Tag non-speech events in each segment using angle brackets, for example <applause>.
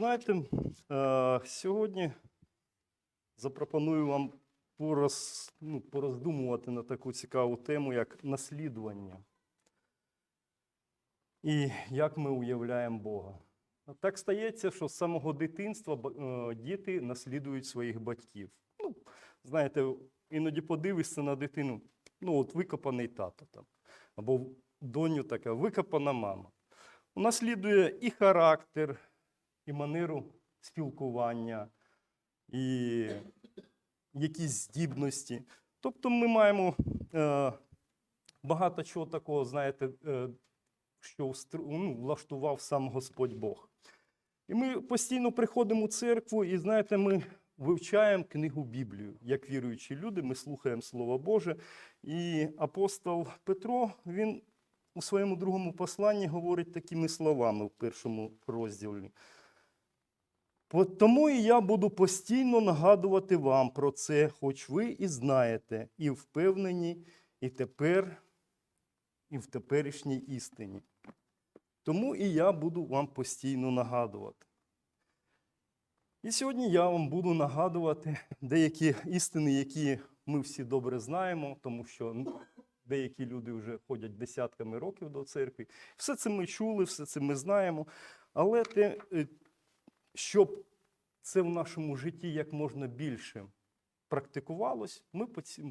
Знаєте, е, сьогодні запропоную вам пороз, ну, пороздумувати на таку цікаву тему, як наслідування. І як ми уявляємо Бога. Так стається, що з самого дитинства е, діти наслідують своїх батьків. Ну, знаєте, іноді подивишся на дитину, ну, от викопаний тато там, або доню така, викопана мама. Унаслідує і характер, і манеру спілкування, і якісь здібності. Тобто ми маємо е, багато чого такого, знаєте, е, що ну, влаштував сам Господь Бог. І ми постійно приходимо у церкву, і знаєте, ми вивчаємо книгу Біблію. Як віруючі люди, ми слухаємо Слово Боже. І апостол Петро, він у своєму другому посланні говорить такими словами в першому розділі. «По- Тому і я буду постійно нагадувати вам про це, хоч ви і знаєте, і впевнені, і тепер, і в теперішній істині. Тому і я буду вам постійно нагадувати. І сьогодні я вам буду нагадувати деякі істини, які ми всі добре знаємо, тому що деякі люди вже ходять десятками років до церкви. Все це ми чули, все це ми знаємо. Але те, е, щоб це в нашому житті як можна більше практикувалось, ми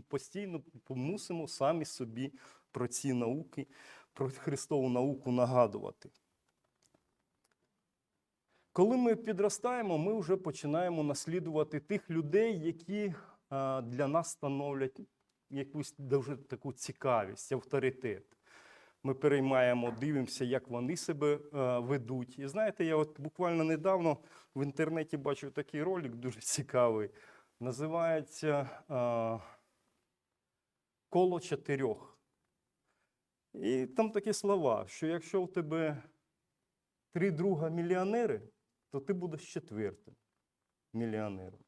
постійно мусимо самі собі про ці науки, про Христову науку нагадувати. Коли ми підростаємо, ми вже починаємо наслідувати тих людей, які для нас становлять якусь дуже таку цікавість, авторитет. Ми переймаємо, дивимося, як вони себе е, ведуть. І знаєте, я от буквально недавно в інтернеті бачив такий ролик дуже цікавий. Називається е, Коло чотирьох. І там такі слова, що якщо в тебе три друга мільйонери, то ти будеш четвертим мільйонером.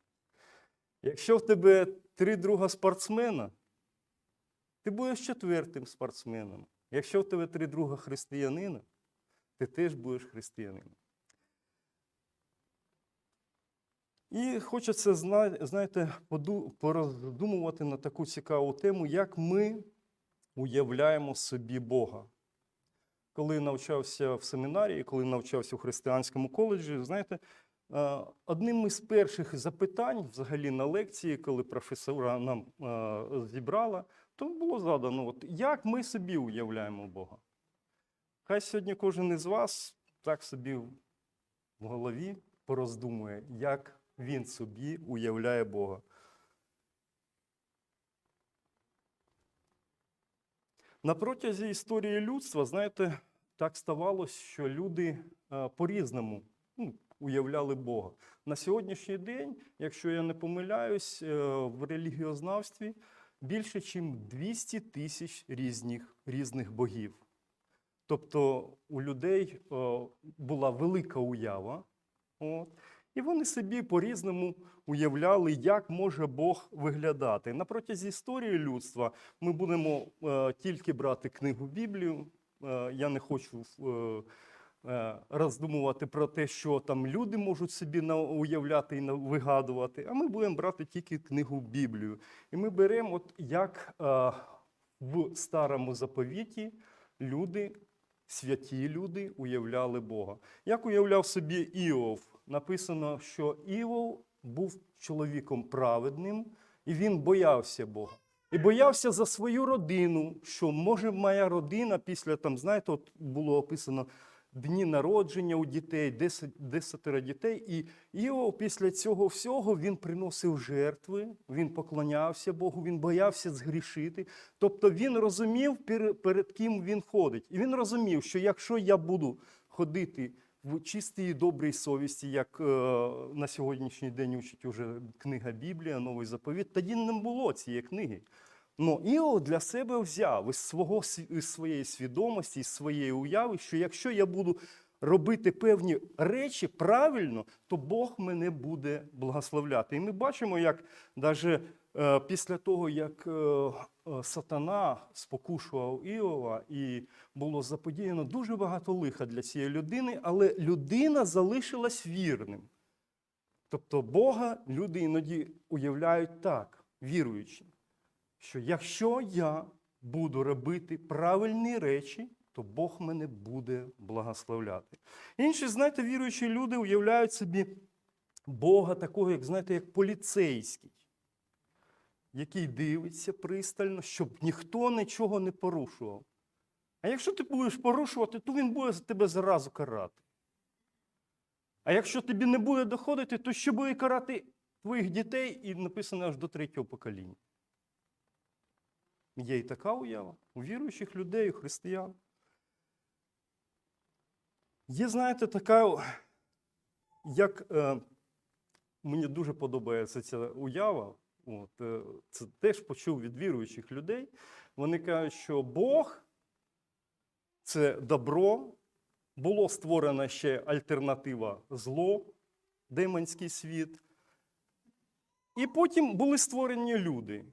Якщо в тебе три друга спортсмена, ти будеш четвертим спортсменом. Якщо в тебе три друга християнина, ти теж будеш християнином. І хочеться, знаєте, пороздумувати на таку цікаву тему, як ми уявляємо собі Бога. Коли навчався в семінарії, коли навчався в християнському коледжі, знаєте, одним із перших запитань взагалі на лекції, коли професора нам зібрала, то було задано, от, як ми собі уявляємо Бога. Хай сьогодні кожен із вас так собі в голові пороздумує, як він собі уявляє Бога. На протязі історії людства, знаєте, так ставалося, що люди е, по-різному ну, уявляли Бога. На сьогоднішній день, якщо я не помиляюсь, е, в релігіознавстві більше, ніж 200 тисяч різних, різних богів. Тобто у людей е, була велика уява, от, і вони собі по-різному уявляли, як може Бог виглядати. На протязі історії людства ми будемо е, тільки брати книгу Біблію. Е, я не хочу е, роздумувати про те, що там люди можуть собі уявляти і вигадувати, а ми будемо брати тільки книгу Біблію. І ми беремо, от як е, в старому заповіті люди, святі люди уявляли Бога. Як уявляв собі Іов? Написано, що Іов був чоловіком праведним, і він боявся Бога. І боявся за свою родину, що може моя родина після там, знаєте, от було описано дні народження у дітей, 10, 10 дітей. І Іов після цього всього він приносив жертви, він поклонявся Богу, він боявся згрішити. Тобто він розумів, перед ким він ходить. І він розумів, що якщо я буду ходити в чистій і добрій совісті, як е, на сьогоднішній день учить уже книга Біблія, Новий заповіт, тоді не було цієї книги. Ну, Іов для себе взяв із, свого, із своєї свідомості, із своєї уяви, що якщо я буду робити певні речі правильно, то Бог мене буде благословляти. І ми бачимо, як навіть е, після того, як е, е, сатана спокушував Іова, і було заподіяно дуже багато лиха для цієї людини, але людина залишилась вірним. Тобто Бога люди іноді уявляють так, віруючи, що якщо я буду робити правильні речі, то Бог мене буде благословляти. Інші, знаєте, віруючі люди уявляють собі Бога такого, як знаєте, як поліцейський, який дивиться пристально, щоб ніхто нічого не порушував. А якщо ти будеш порушувати, то він буде тебе зразу карати. А якщо тобі не буде доходити, то ще буде карати твоїх дітей і написано аж до третього покоління. Є і така уява у віруючих людей, у християн. Є, знаєте, така, як е, мені дуже подобається ця уява. От, е, це теж почув від віруючих людей. Вони кажуть, що Бог це добро, було створена ще альтернатива зло, демонський світ. І потім були створені люди.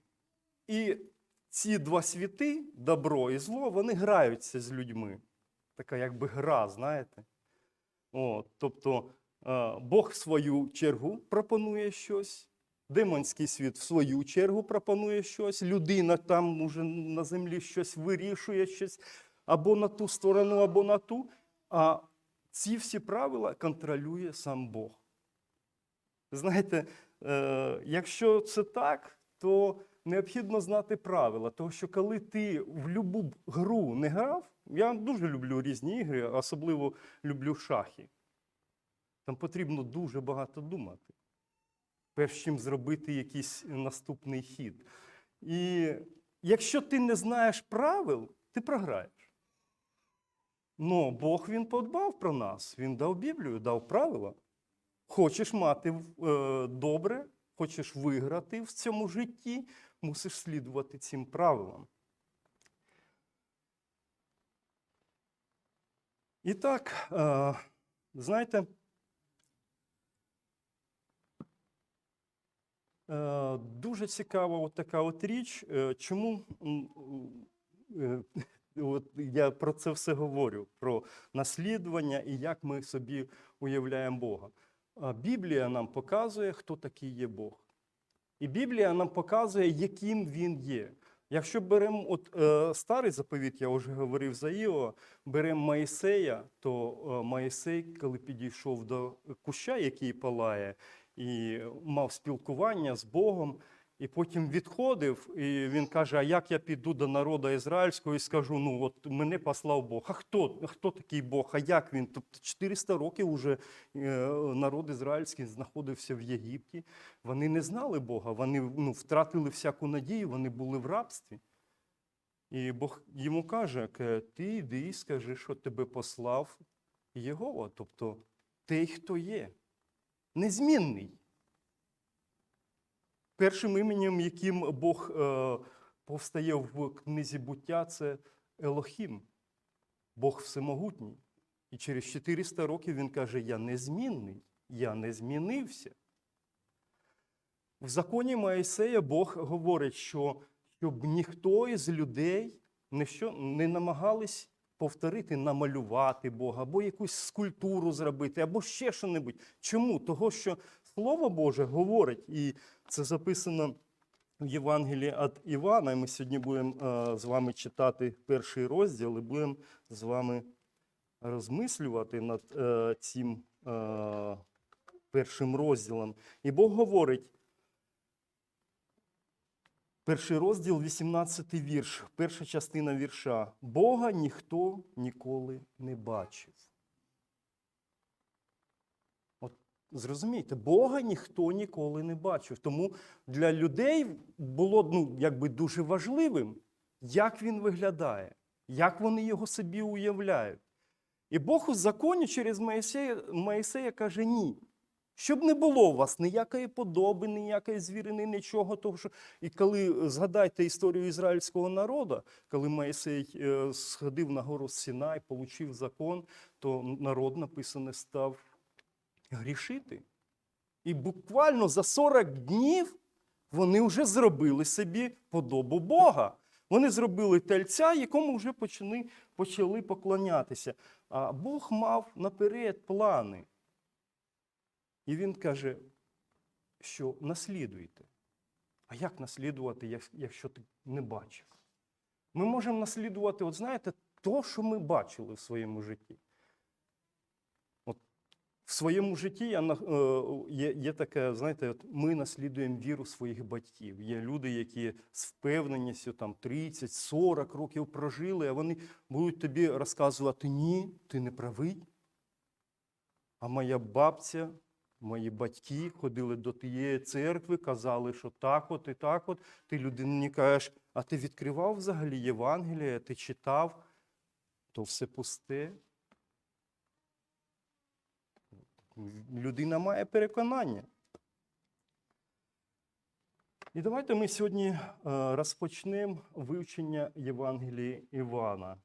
І ці два світи, добро і зло, вони граються з людьми. Така якби гра, знаєте. От, тобто е, Бог в свою чергу пропонує щось, демонський світ в свою чергу пропонує щось, людина там уже на землі щось вирішує, щось або на ту сторону, або на ту. А ці всі правила контролює сам Бог. Знаєте, е, якщо це так, то необхідно знати правила. Тому що коли ти в будь-яку гру не грав, я дуже люблю різні ігри, особливо люблю шахи. Там потрібно дуже багато думати, перш чим зробити якийсь наступний хід. І якщо ти не знаєш правил, ти програєш. Ну, Бог він подбав про нас, Він дав Біблію, дав правила. Хочеш мати е, добре, хочеш виграти в цьому житті, мусиш слідувати цим правилам. І так, е, знаєте, е, дуже цікава от така от річ, е, чому <laughs> от я про це все говорю: про наслідування і як ми собі уявляємо Бога. Біблія нам показує, хто такий є Бог. І Біблія нам показує, яким він є. Якщо беремо от, е, старий заповіт, я вже говорив за Іо, беремо Моїсея, то е, Моїсей, коли підійшов до куща, який палає, і мав спілкування з Богом, і потім відходив, і він каже: А як я піду до народу ізраїльського і скажу: ну от мене послав Бог. А хто, хто такий Бог? А як він? Тобто 400 років уже е, народ ізраїльський знаходився в Єгипті. Вони не знали Бога, вони ну, втратили всяку надію, вони були в рабстві. І Бог йому каже: ти йди і скажи, що тебе послав Єгова, тобто той, хто є, незмінний. Першим іменем, яким Бог е, повстає в книзі буття, це Елохім, Бог всемогутній. І через 400 років він каже: Я незмінний, я не змінився. В законі Моїсея Бог говорить, що щоб ніхто із людей не, що, не намагались повторити, намалювати Бога, або якусь скульптуру зробити, або ще що-небудь. Чому? Того, що Слово Боже говорить, і це записано в Євангелії від Івана. І ми сьогодні будемо е, з вами читати перший розділ і будемо з вами розмислювати над е, цим е, першим розділом. І Бог говорить. Перший розділ, 18 вірш, перша частина вірша. Бога ніхто ніколи не бачив. От зрозумійте, Бога ніхто ніколи не бачив. Тому для людей було ну, якби дуже важливим, як він виглядає, як вони його собі уявляють. І Бог у законі через Моїсея, Моїсея каже: ні. Щоб не було у вас ніякої подоби, ніякої звірини, нічого. Того, що... І коли згадайте історію ізраїльського народу, коли Моїсей е, сходив на гору Сінай, получив закон, то народ написане став грішити. І буквально за 40 днів Вони вже зробили собі подобу Бога. Вони зробили тельця, якому вже почали, почали поклонятися. А Бог мав наперед плани. І він каже, що наслідуйте. А як наслідувати, якщо ти не бачив? Ми можемо наслідувати, от знаєте, то, що ми бачили в своєму житті. Своєму житті я, е, є, є таке, знаєте, от ми наслідуємо віру своїх батьків. Є люди, які з впевненістю там 30-40 років прожили, а вони будуть тобі розказувати: ні, ти не правий. А моя бабця, мої батьки ходили до тієї церкви, казали, що так от і так от. Ти людині кажеш, а ти відкривав взагалі Євангеліє, ти читав, то все пусте. Людина має переконання. І давайте ми сьогодні е, розпочнемо вивчення Євангелії Івана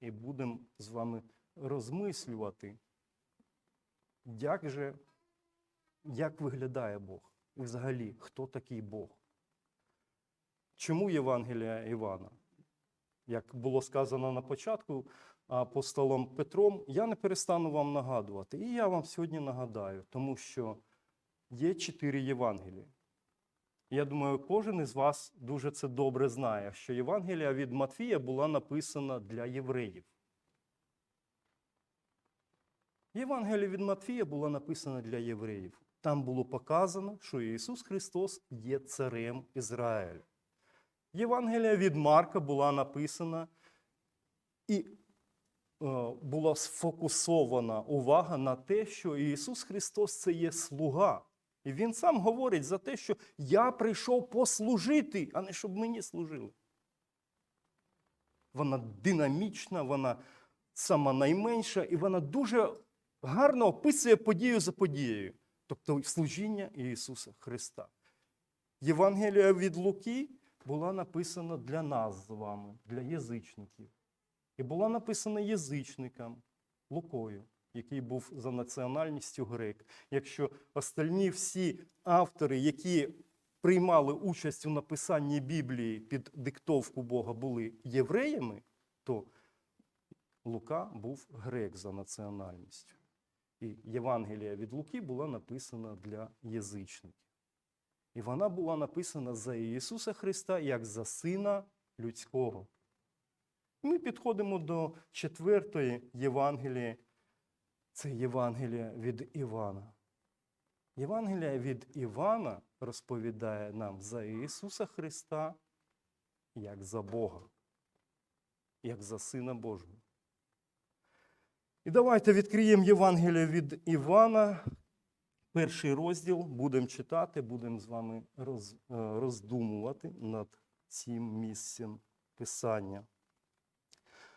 і будемо з вами розмислювати, як же, як виглядає Бог? І взагалі, хто такий Бог? Чому Євангелія Івана? Як було сказано на початку апостолом Петром, я не перестану вам нагадувати. І я вам сьогодні нагадаю, тому що є чотири Євангелії. Я думаю, кожен із вас дуже це добре знає, що Євангелія від Матфія була написана для євреїв. Євангелія від Матфія була написана для євреїв. Там було показано, що Ісус Христос є царем Ізраїлю. Євангелія від Марка була написана і була сфокусована увага на те, що Ісус Христос це є слуга. І Він сам говорить за те, що я прийшов послужити, а не щоб мені служили. Вона динамічна, вона сама найменша, і вона дуже гарно описує подію за подією, тобто служіння Ісуса Христа. Євангелія від Луки була написана для нас з вами, для язичників. І була написана язичникам Лукою, який був за національністю грек. Якщо остальні всі автори, які приймали участь у написанні Біблії під диктовку Бога, були євреями, то Лука був грек за національністю. І Євангелія від Луки була написана для язичників. І вона була написана за Ісуса Христа як за Сина Людського. Ми підходимо до четвертої Євангелії. Це Євангелія від Івана. Євангелія від Івана розповідає нам за Ісуса Христа як за Бога, як за Сина Божого. І давайте відкриємо Євангеліє від Івана, перший розділ, будемо читати, будемо з вами е, роздумувати над цим місцем Писання.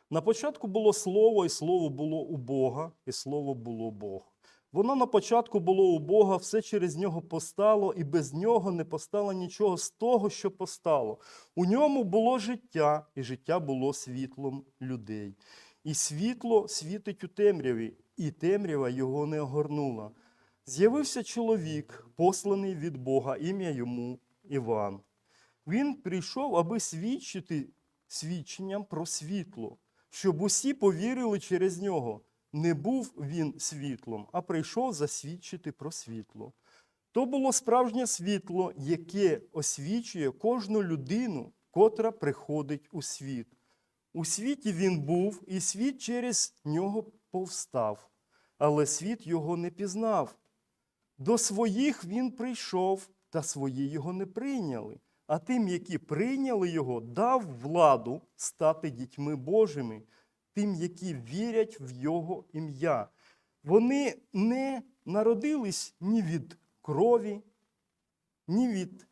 На початку було слово, і слово було у Бога, і слово було Бог. Воно на початку було у Бога, все через нього постало, і без нього не постало нічого з того, що постало. У ньому було життя, і життя було світлом людей. І світло світить у темряві, і темрява його не огорнула. З'явився чоловік, посланий від Бога, ім'я йому Іван. Він прийшов, аби свідчити свідченням про світло, щоб усі повірили через нього. Не був він світлом, а прийшов засвідчити про світло. То було справжнє світло, яке освічує кожну людину, котра приходить у світ. У світі він був, і світ через нього повстав, але світ його не пізнав. До своїх він прийшов, та свої його не прийняли. А тим, які прийняли його, дав владу стати дітьми Божими, тим, які вірять в Його ім'я. Вони не народились ні від крові, ні від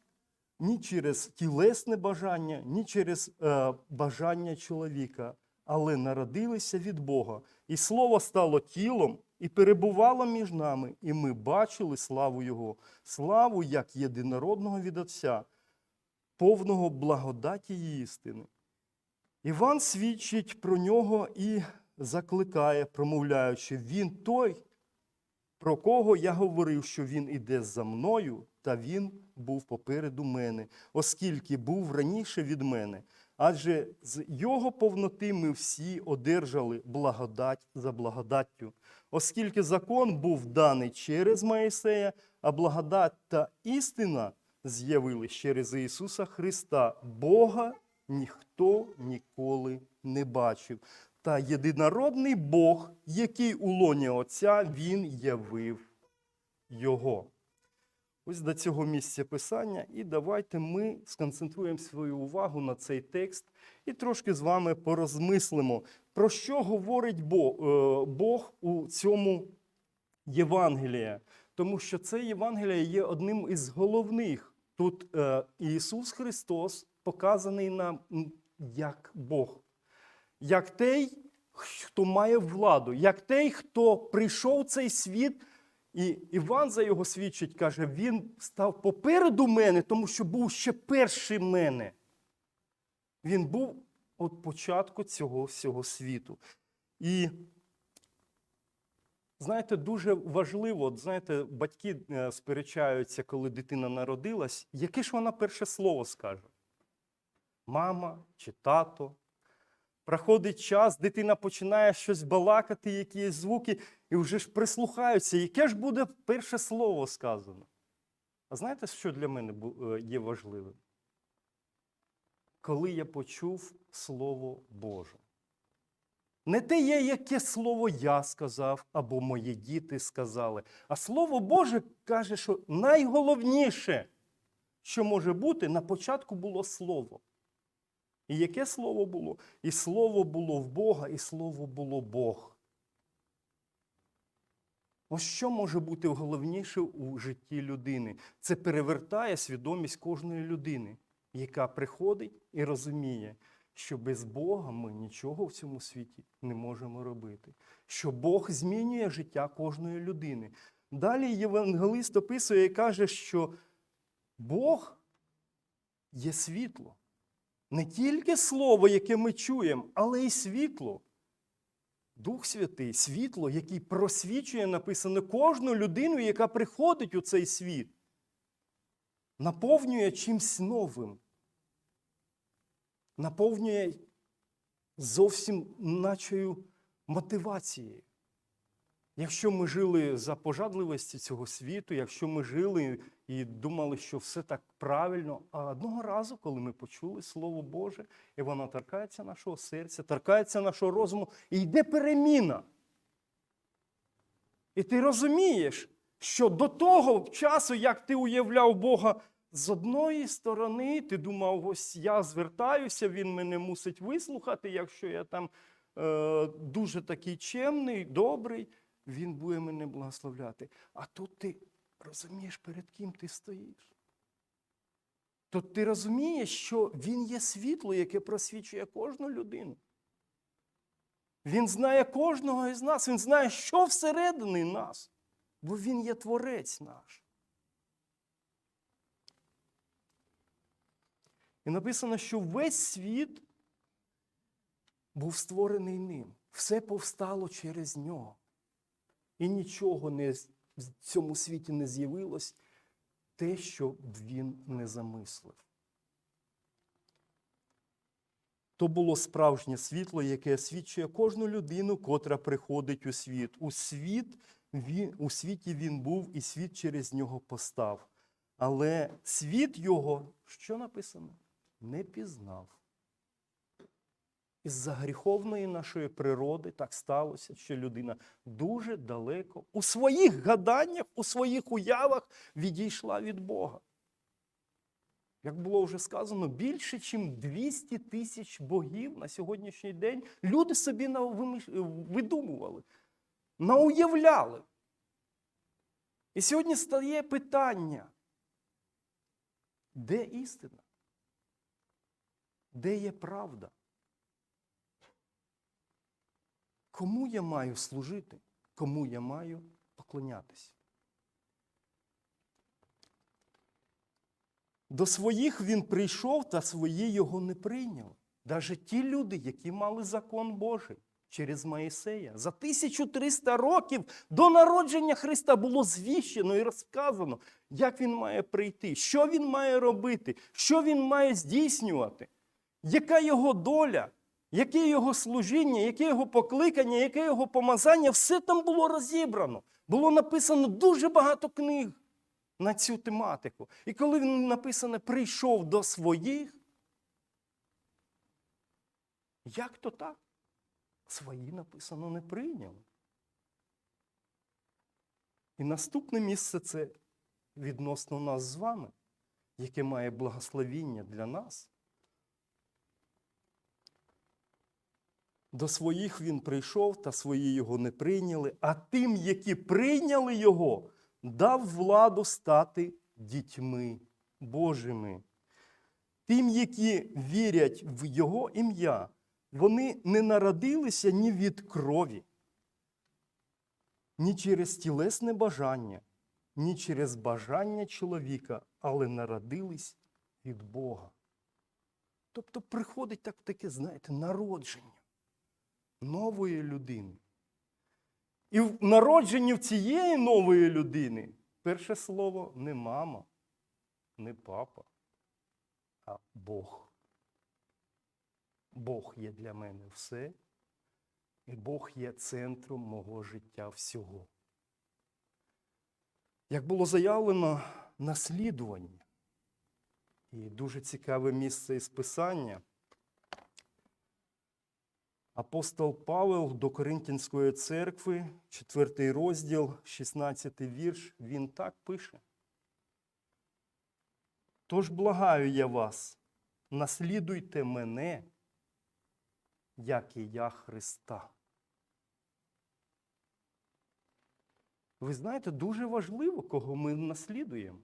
ні через тілесне бажання, ні через е, бажання чоловіка, але народилися від Бога. І слово стало тілом і перебувало між нами, і ми бачили славу Його, славу як єдинородного від Отця, повного благодаті і істини. Іван свідчить про нього і закликає, промовляючи, він той, про кого я говорив, що він іде за мною, та він був попереду мене, оскільки був раніше від мене. Адже з його повноти ми всі одержали благодать за благодаттю, оскільки закон був даний через Моїсея, а благодать та істина з'явились через Ісуса Христа. Бога ніхто ніколи не бачив. Та єдинородний Бог, який у лоні Отця, Він явив Його. Ось до цього місця писання, і давайте ми сконцентруємо свою увагу на цей текст і трошки з вами порозмислимо, про що говорить Бог, е, Бог у цьому Євангелії. Тому що це Євангеліє є одним із головних. Тут е, Ісус Христос показаний нам як Бог, як той, хто має владу, як той, хто прийшов в цей світ. І Іван за його свідчить, каже, він став попереду мене, тому що був ще перший мене. Він був від початку цього всього світу. І знаєте, дуже важливо, от, знаєте, батьки е, сперечаються, коли дитина народилась, яке ж вона перше слово скаже? Мама чи тато? Проходить час, дитина починає щось балакати, якісь звуки, і вже ж прислухаються, яке ж буде перше слово сказано. А знаєте, що для мене е, є важливим? Коли я почув Слово Боже. Не те є, яке слово я сказав або мої діти сказали, а Слово Боже каже, що найголовніше, що може бути, на початку було Слово. І яке слово було? І слово було в Бога, і слово було Бог. Ось що може бути головніше у житті людини? Це перевертає свідомість кожної людини, яка приходить і розуміє, що без Бога ми нічого в цьому світі не можемо робити, що Бог змінює життя кожної людини. Далі євангелист описує і каже, що Бог є світло. Не тільки слово, яке ми чуємо, але й світло. Дух Святий, світло, який просвічує, написано, кожну людину, яка приходить у цей світ, наповнює чимсь новим, наповнює зовсім начою мотивацією. Якщо ми жили за пожадливості цього світу, якщо ми жили і думали, що все так правильно, а одного разу, коли ми почули Слово Боже, і воно торкається нашого серця, торкається нашого розуму, і йде переміна. І ти розумієш, що до того часу, як ти уявляв Бога з одної сторони, ти думав, ось я звертаюся, він мене мусить вислухати, якщо я там е, дуже такий чемний, добрий, він буде мене благословляти. А тут ти розумієш, перед ким ти стоїш. Тут ти розумієш, що він є світло, яке просвічує кожну людину. Він знає кожного із нас, він знає, що всередині нас, бо він є творець наш. І написано, що весь світ був створений ним. Все повстало через нього. І нічого не, в цьому світі не з'явилось те, що б він не замислив. То було справжнє світло, яке освічує кожну людину, котра приходить у світ. У, світ він, у світі він був, і світ через нього постав. Але світ його, що написано? Не пізнав. Із-за гріховної нашої природи так сталося, що людина дуже далеко у своїх гаданнях, у своїх уявах відійшла від Бога. Як було вже сказано, більше, ніж 200 тисяч богів на сьогоднішній день люди собі видумували, науявляли. І сьогодні стає питання, де істина? Де є правда? Кому я маю служити? Кому я маю поклонятися? До своїх він прийшов, та свої його не прийняли. Навіть ті люди, які мали закон Божий, через Моїсея. За 1300 років до народження Христа було звіщено і розказано, як він має прийти, що він має робити, що він має здійснювати, яка його доля, яке його служіння, яке його покликання, яке його помазання, все там було розібрано. Було написано дуже багато книг на цю тематику. І коли він написано прийшов до своїх, як то так? Свої написано не прийняли. І наступне місце це відносно нас з вами, яке має благословіння для нас. До своїх він прийшов, та свої його не прийняли, а тим, які прийняли його, дав владу стати дітьми Божими. Тим, які вірять в Його ім'я, вони не народилися ні від крові, ні через тілесне бажання, ні через бажання чоловіка, але народились від Бога. Тобто приходить так таке, знаєте, народження нової людини. І в народженні в цієї нової людини перше слово не мама, не папа, а Бог. Бог є для мене все, і Бог є центром мого життя всього. Як було заявлено, наслідування. І дуже цікаве місце із Писання. Апостол Павел до Коринтянської церкви, 4 розділ, 16 вірш, він так пише. Тож благаю я вас, наслідуйте мене, як і я Христа. Ви знаєте, дуже важливо, кого ми наслідуємо.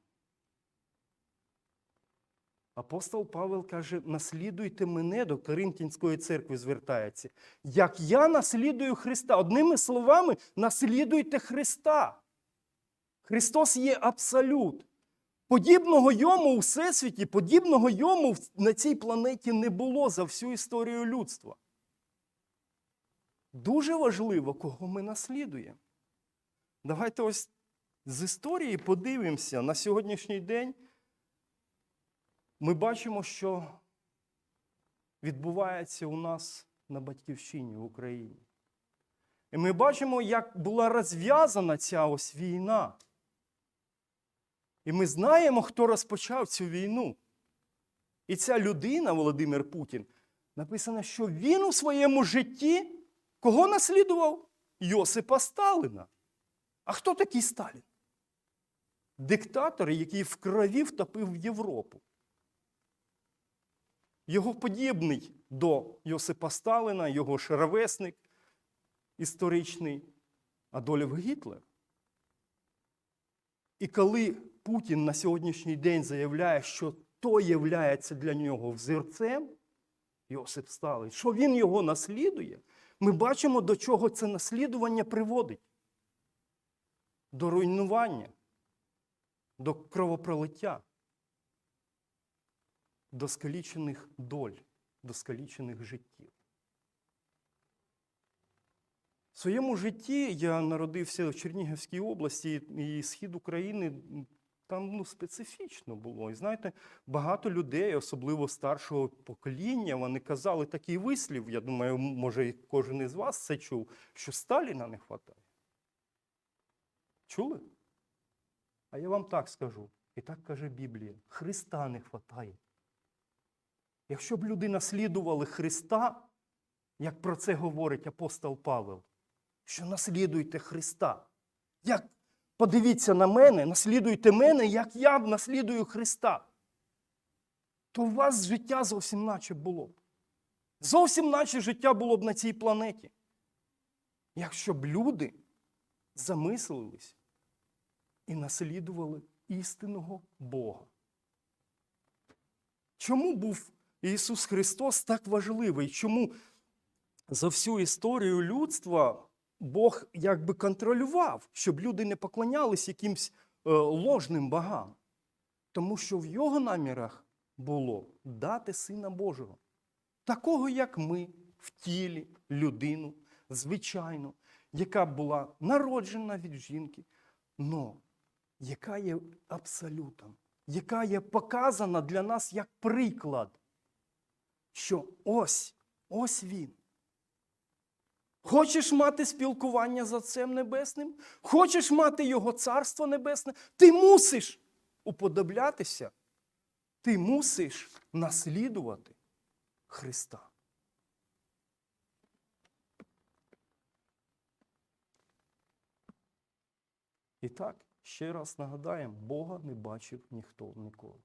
Апостол Павел каже: наслідуйте мене до Коринтянської церкви звертається. Як я наслідую Христа. Одними словами, наслідуйте Христа. Христос є абсолют. Подібного йому у всесвіті, подібного йому на цій планеті не було за всю історію людства. Дуже важливо, кого ми наслідуємо. Давайте ось з історії подивимося на сьогоднішній день. Ми бачимо, що відбувається у нас на батьківщині в Україні. І ми бачимо, як була розв'язана ця ось війна. І ми знаємо, хто розпочав цю війну. І ця людина, Володимир Путін, написано, що він у своєму житті кого наслідував? Йосипа Сталина. А хто такий Сталін? Диктатор, який в крові втопив Європу. Його подібний до Йосипа Сталина, його шаровесник історичний Адольф Гітлер. І коли Путін на сьогоднішній день заявляє, що то являється для нього взірцем, Йосип Сталин, що він його наслідує, ми бачимо, до чого це наслідування приводить. До руйнування, до кровопролиття до скалічених доль, до скалічених життів. В своєму житті я народився в Чернігівській області, і схід України там ну, специфічно було. І знаєте, багато людей, особливо старшого покоління, вони казали такий вислів, я думаю, може, кожен із вас це чув, що Сталіна не вистачає. Чули? А я вам так скажу. І так каже Біблія: Христа не вистачає. Якщо б люди наслідували Христа, як про це говорить апостол Павел, що наслідуйте Христа. Як подивіться на мене, наслідуйте мене, як я наслідую Христа, то у вас життя зовсім наче було б. Зовсім наче життя було б на цій планеті. Якщо б люди замислились і наслідували істинного Бога. Чому був Ісус Христос так важливий. Чому за всю історію людства Бог якби контролював, щоб люди не поклонялись якимсь е, ложним богам? Тому що в його намірах було дати Сина Божого, такого, як ми, в тілі, людину, звичайну, яка була народжена від жінки, но яка є абсолютом, яка є показана для нас як приклад, що ось, ось він. Хочеш мати спілкування з Отцем Небесним? Хочеш мати Його Царство Небесне? Ти мусиш уподоблятися, ти мусиш наслідувати Христа. І так, ще раз нагадаємо, Бога не бачив ніхто ніколи.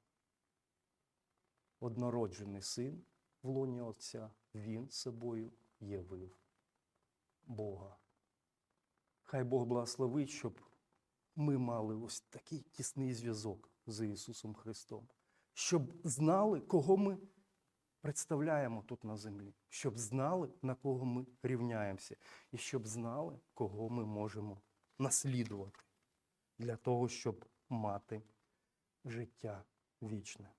Однороджений син в лоні Отця, він собою явив Бога. Хай Бог благословить, щоб ми мали ось такий тісний зв'язок з Ісусом Христом, щоб знали, кого ми представляємо тут на землі, щоб знали, на кого ми рівняємося, і щоб знали, кого ми можемо наслідувати для того, щоб мати життя вічне.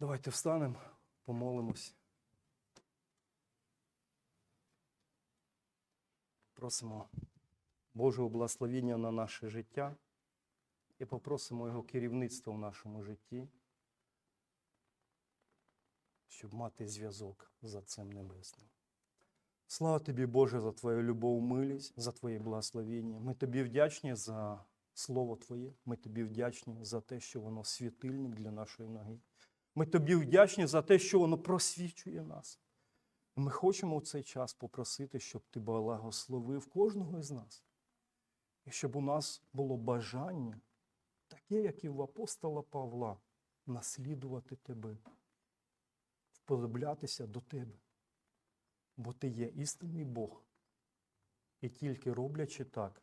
Давайте встанемо, помолимось. Просимо Божого благословення на наше життя і попросимо Його керівництва в нашому житті, щоб мати зв'язок з Отцем Небесним. Слава тобі, Боже, за Твою любов, милість, за Твоє благословення. Ми тобі вдячні за Слово Твоє. Ми тобі вдячні за те, що воно світильник для нашої ноги. Ми тобі вдячні за те, що воно просвічує нас. Ми хочемо в цей час попросити, щоб ти благословив кожного із нас. І щоб у нас було бажання, таке, як і в апостола Павла, наслідувати тебе, вподоблятися до тебе. Бо ти є істинний Бог. І тільки роблячи так,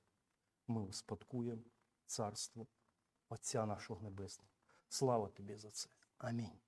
ми успадкуємо царство Отця нашого Небесного. Слава тобі за це. Амінь.